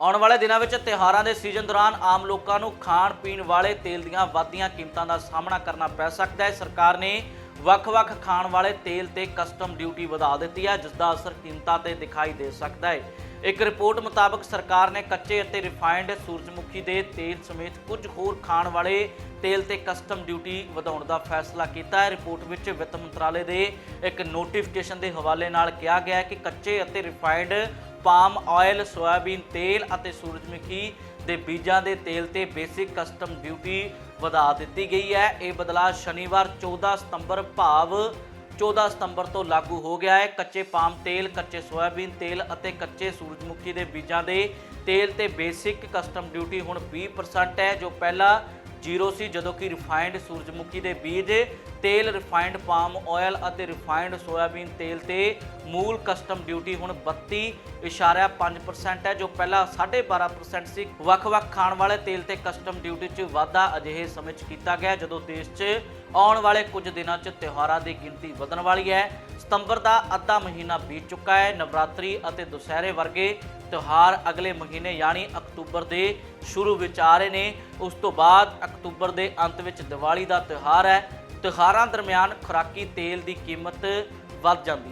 ਆਉਣ ਵਾਲੇ ਦਿਨਾਂ ਵਿੱਚ ਤਿਉਹਾਰਾਂ ਦੇ ਸੀਜ਼ਨ ਦੌਰਾਨ ਆਮ ਲੋਕਾਂ ਨੂੰ ਖਾਣ ਪੀਣ ਵਾਲੇ ਤੇਲ ਦੀਆਂ ਵੱਧਦੀਆਂ ਕੀਮਤਾਂ ਦਾ ਸਾਹਮਣਾ ਕਰਨਾ ਪੈ ਸਕਦਾ ਹੈ। ਸਰਕਾਰ ਨੇ ਵੱਖ-ਵੱਖ ਖਾਣ ਵਾਲੇ ਤੇਲ ਤੇ ਕਸਟਮ ਡਿਊਟੀ ਵਧਾ ਦਿੱਤੀ ਹੈ, ਜਿਸ ਦਾ ਅਸਰ ਕੀਮਤਾਂ ਤੇ ਦਿਖਾਈ ਦੇ ਸਕਦਾ ਹੈ। ਇੱਕ ਰਿਪੋਰਟ ਮੁਤਾਬਕ ਸਰਕਾਰ ਨੇ ਕੱਚੇ ਅਤੇ ਰਿਫਾਈਨਡ ਸੂਰਜਮੁਖੀ ਦੇ ਤੇਲ ਸਮੇਤ ਕੁਝ ਹੋਰ ਖਾਣ ਵਾਲੇ ਤੇਲ ਤੇ ਕਸਟਮ ਡਿਊਟੀ ਵਧਾਉਣ ਦਾ ਫੈਸਲਾ ਕੀਤਾ ਹੈ। ਰਿਪੋਰਟ ਵਿੱਚ ਵਿੱਤ ਮੰਤਰਾਲੇ ਦੇ ਇੱਕ ਨੋਟੀਫਿਕੇਸ਼ਨ ਦੇ ਹਵਾਲੇ ਨਾਲ ਕਿਹਾ ਗਿਆ ਹੈ ਕਿ ਕੱਚੇ ਅਤੇ ਰਿਫਾਈਨਡ ਪਾਮ ਆਇਲ, ਸੋਇਆਬੀਨ, ਤੇਲ ਅਤੇ ਸੂਰਜਮੁਖੀ ਦੇ ਬੀਜਾਂ ਦੇ ਤੇਲ ਤੇ ਬੇਸਿਕ ਕਸਟਮ ਡਿਊਟੀ ਵਧਾ ਦਿੱਤੀ ਗਈ ਹੈ। ਇਹ ਬਦਲਾਅ ਸ਼ਨੀਵਾਰ 14 ਸਤੰਬਰ ਭਾਵ 14 ਸਤੰਬਰ ਤੋਂ ਲਾਗੂ ਹੋ ਗਿਆ ਹੈ। ਕੱਚੇ ਪਾਮ ਤੇਲ, ਕੱਚੇ ਸੋਇਆਬੀਨ ਤੇਲ ਅਤੇ ਕੱਚੇ ਸੂਰਜਮੁਖੀ ਦੇ ਬੀਜਾਂ ਦੇ ਤੇਲ ਤੇ ਬੇਸਿਕ ਕਸਟਮ ਡਿਊਟੀ ਹੁਣ 20% ਹੈ, ਜੋ ਪਹਿਲਾਂ ਜ਼ੀਰੋ ਸੀ ਜਦੋਂ ਕਿ ਰਿਫਾਈਨਡ ਸੂਰਜਮੁਖੀ ਦੇ ਬੀਜ, ਤੇਲ ਰਿਫਾਈਨਡ ਪਾਮ ਆਇਲ ਅਤੇ ਰਿਫਾਈਨਡ ਸੋਇਆਬੀਨ ਤੇਲ ਤੇ ਮੂਲ ਕਸਟਮ ਡਿਊਟੀ ਹੁਣ 32.5% ਹੈ, ਜੋ ਪਹਿਲਾਂ 12.5% ਸੀ। ਵੱਖ-ਵੱਖ ਖਾਣ ਵਾਲੇ ਤੇਲ ਤੇ ਕਸਟਮ ਡਿਊਟੀ 'ਚ ਵਾਧਾ ਅਜਿਹੇ ਸਮੇਂ 'ਚ ਕੀਤਾ ਗਿਆ, ਜਦੋਂ ਦੇਸ਼ 'ਚ ਆਉਣ ਵਾਲੇ ਕੁਝ ਦਿਨਾਂ 'ਚ ਤਿਉਹਾਰਾਂ ਦੀ ਗਿਣਤੀ ਵਧਣ ਵਾਲੀ ਹੈ। ਸਤੰਬਰ ਦਾ ਅੱਧਾ ਮਹੀਨਾ ਬੀਤ ਚੁੱਕਾ ਹੈ। ਨਵਰਾਤਰੀ ਅਤੇ ਦੁਸਹਿਰੇ ਵਰਗੇ ਤਿਉਹਾਰ ਅਗਲੇ ਮਹੀਨੇ ਯਾਨੀ ਅਕਤੂਬਰ ਦੇ ਸ਼ੁਰੂ ਵਿੱਚ ਆ ਰਹੇ ਨੇ। ਉਸ ਤੋਂ ਬਾਅਦ ਅਕਤੂਬਰ ਦੇ ਅੰਤ ਵਿੱਚ ਦੀਵਾਲੀ ਦਾ ਤਿਉਹਾਰ ਹੈ। ਤਿਉਹਾਰਾਂ ਦਰਮਿਆਨ ਖੁਰਾਕੀ ਤੇਲ ਦੀ ਕੀਮਤ ਵੱਧ ਜਾਂਦੀ ਹੈ।